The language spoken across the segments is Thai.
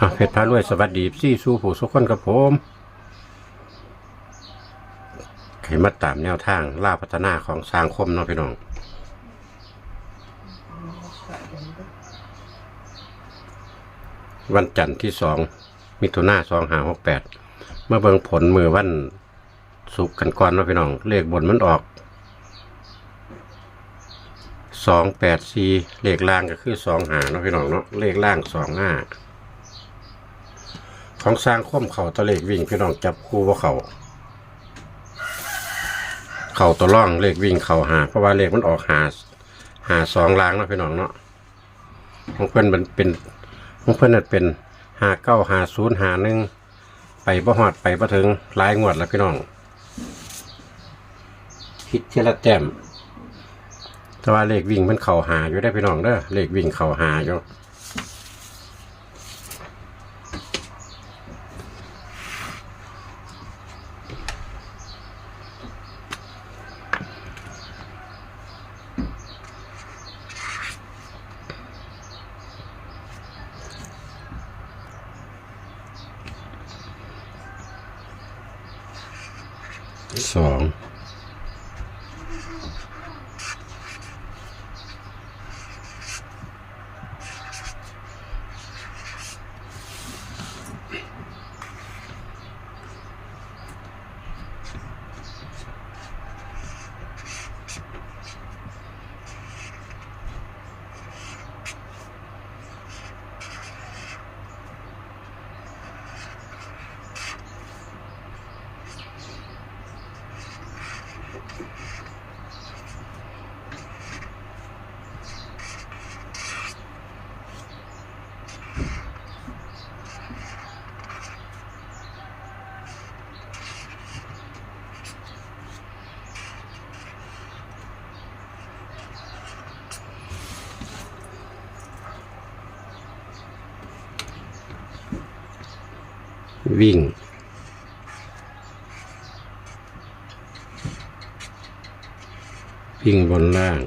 อะเพชรพารวยสวัสดีซี่สู้ผู้สุกคนกับผมให้มาตามแนวทางล่าพัฒนาของสร้างคมเนาะพี่น้อง วันจันทร์ที่สองมิถุนาสองหาหกแปดเมาเบิงผลมือวันสุกกันก่อนเนาะพี่น้อง เลขบนมันออกสองแปดสี่เลขล่างก็คือสองหาเนาะพี่น้องเนาะเลขล่างสองห้า ของสร้างคมเข่าตะเลขวิ่งพี่น้องจับคู่ว่าเขาเข่าตัวร่องเลขวิ่งเข่าหา เพราะว่าเลขมันออกหาหาสองล้างเนาะพี่น้องเนาะของเพื่อนมันเป็นของเพื่อนนั่นเป็นหาเก้าหาศูนย์หาหนึ่งไปบ่หอดไปบ่ถึงหลายงวดแล้วพี่น้องคิดเทละแต้มแต่ว่าเลขวิ่งมันเข่าหาอยู่ได้พี่น้องเด้อเลขวิ่งเข่าหาอยู่ ส วิ่ง วิ่งบนล่าง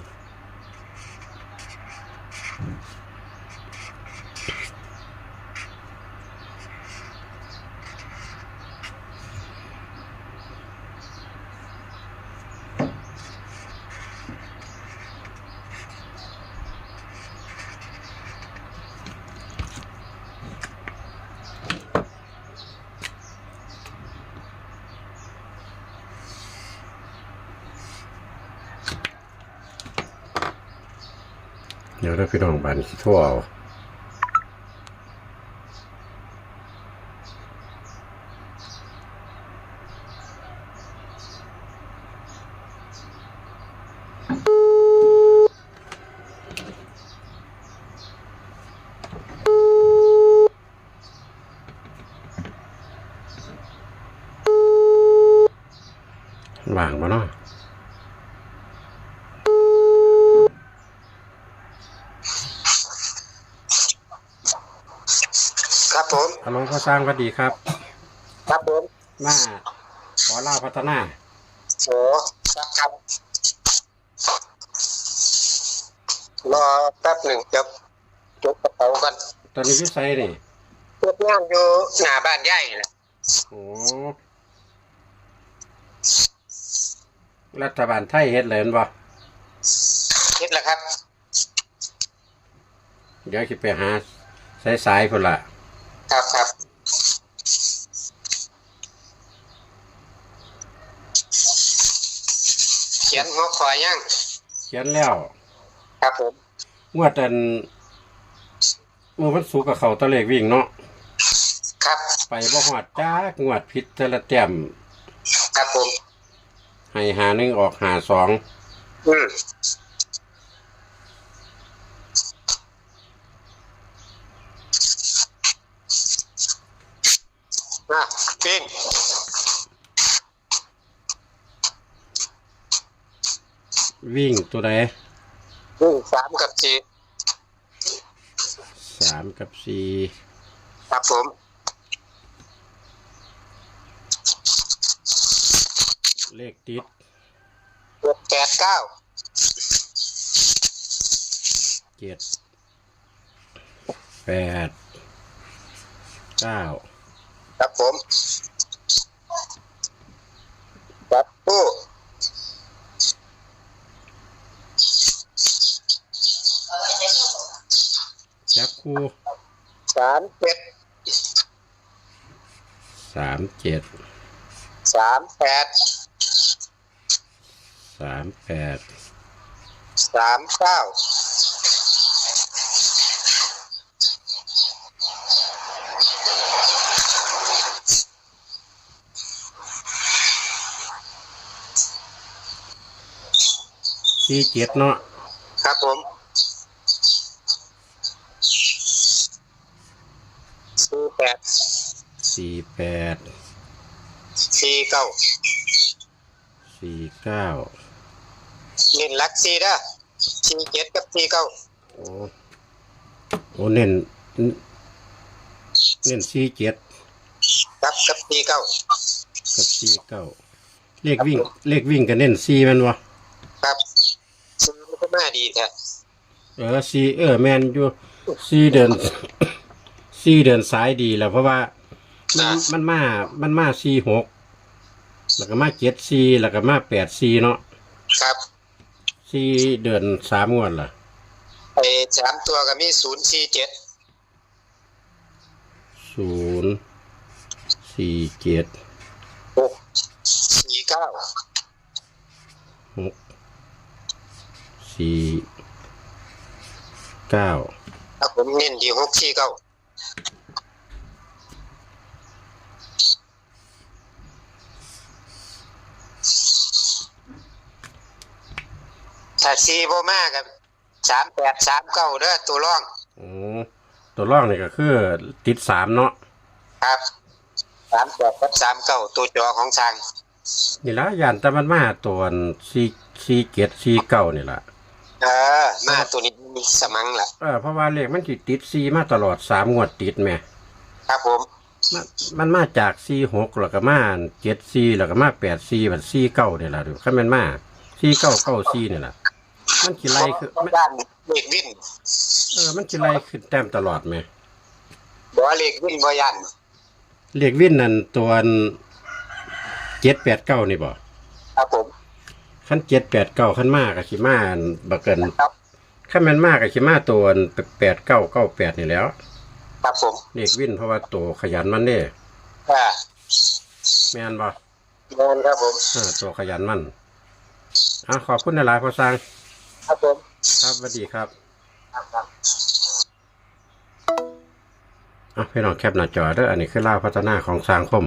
เดี๋ยวเราพี่น้องบันทั่วเอาว่างปะเนาะ ครับผมฮัลโหลพ่อสร้างก็ดีครับ ครับผมมาขอล่าพัฒนาโอ้ครับครับรอแป๊บหนึ่งเดี๋ยวจกกระเป๋ากันตอนนี้พี่ไซนี่เพื่อนงอยู่หน้าบ้านใหญ่แหละโอ้รัฐบาลไทยเฮ็ดเลยแม่นบ่คิดแล้วครับ เดี๋ยวคิดไปหาสายสายๆพุ่นละ ครับครับเขียนหัวคอยยังเขียนแล้ว ครับผมงวดอันมือวันศุกร์กับเขาตะเลกวิ่งเนาะครับไปบ่ฮอดจ้างวดผิดแต่ละแต้มครับผมให้หาหนึ่งออกหาสองอืม อะปิ้งวิ่งตัวใดอืมสามกับสี่สามกับสี่ครับผมเลขติดหกแปดเก้าเจ็ดแปดเก้า ครับผมครับผู้จับคู่สามเจ็ดสามเจ็ดสามแปดสามแปดสามเก้า สี่เจ็ดเนาะครับผมสี่แปดสี่แปดสี่เก้าสี่เก้าเน้นหลักสี่เด้อสี่เจ็ดกับสี่เก้าโอ้โอ้เน้นเน้นสี่เจ็ดครับกับสี่เก้ากับสี่เก้าเลขวิ่งเลขวิ่งก็เน้นสี่แมันวะครับสี่ มันก็น่าดีแท้เออสี่เออแมนอยู่สี่เดินสี่เดินสายดีแล้วเพราะว่า มันมันมา มันมาสี่หกแล้วก็มาเจ็ดสี่แล้วก็มาแปดสี่เนาะครับสี่เดินสามงวดล่ะไอ้สามตัวก็มีศูนย์สี่เจ็ดศูนย์สี่เจ็ดหกสี่เก้า หก สี่เก้าครับผมเน้นที่หกสี่เก้าถ้าสี่บ่มากกับสามแปดสามเก้าเด้อตัวร่องโอ้ตัวร่องนี่ก็คือติดสามเนาะครับสามแปดกับสามเก้าตัวจอของทางนี่ละยานแต่มันมาตัวสี่สี่เจ็ดสี่เก้านี่ละ เออมาตัวนี้มีสมังล่ะเออเพราะว่าเลขมันติดติดสี่มาตลอดสามงวดติดแหม่ครับผม มันมันมาจากสี่หกแล้วก็มาเจ็ดสี่แล้วก็มาแปดสี่แบบสี่เก้านี่ละดูขั้นมันมาสี่เก้าเก้าสี่นี่ละมันกี่ไล่คือมันด้านเลขวินเออมันกี่ไล่ขึ้นแต้มตลอดไหมบอกว่าเลขวินบ่ยันเลขวินนั่นตัวเจ็ดแปดเก้านี่บ่ครับผม ขั้นเจ็ดแปดเก้าขั้นมากกับขีมาอันบักเกินครับขั้นแมันมากกับขีมาตัวแปดเก้าเก้าแปดนี่แหล้วครับผมเลขวินเพราะว่าตัวขยันมันเด้อ่าแม่นบ่เงินครับผมอ่าตัวขยันมันอะขอบคุณในหลายๆพอสร้างครับผมครับสวัสดีครับครับครับอะพี่น้องแคปหน้าจอเด้ออันนี้คือล่าวพัฒนาของสังคม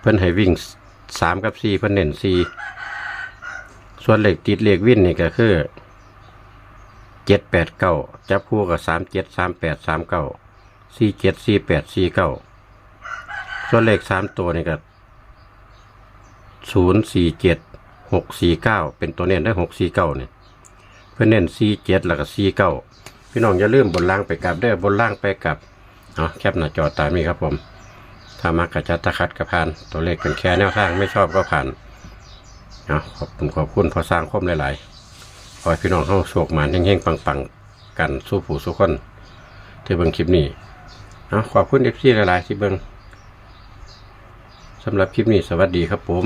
เพิ่นให้วิ่งสามกับสี่เพิ่นเน้นสี่ ส่วนเหล็กติดเหล็กวิ่นนี่ก็คือเจ็ดแปดเก้าจับคู่กับสามเจ็ดสามแปดสามเก้าสี่เจ็ดสี่แปดสี่เก้าส่วนเลขสามตัวนี่ก็ศูนย์สี่เจ็ดหกสี่เก้าเป็นตัวเน้นได้หกสี่เก้าเนี่ยเพื่อเน้นสี่เจ็ดแล้วก็สี่เก้าพี่น้องอย่าลืมบนล่างไปกลับเด้อบนล่างไปกลับเอาแคปหน้าจอตามนี้ครับผม ถ้ามักกระจัดตะคัดกระพาน ตัวเลขเป็นแค่แนวทางไม่ชอบก็ผ่าน เอาขอบคุณขอบคุณพอสร้างคมหลายๆขอให้พี่น้องเข้าโชคหมานเฮงๆปังๆ กันสู้ผู้สู้คนที่เบิ่งคลิปนี้เอาขอบคุณเอฟซีหลายๆที่เบิ่งสำหรับคลิปนี้สวัสดีครับผม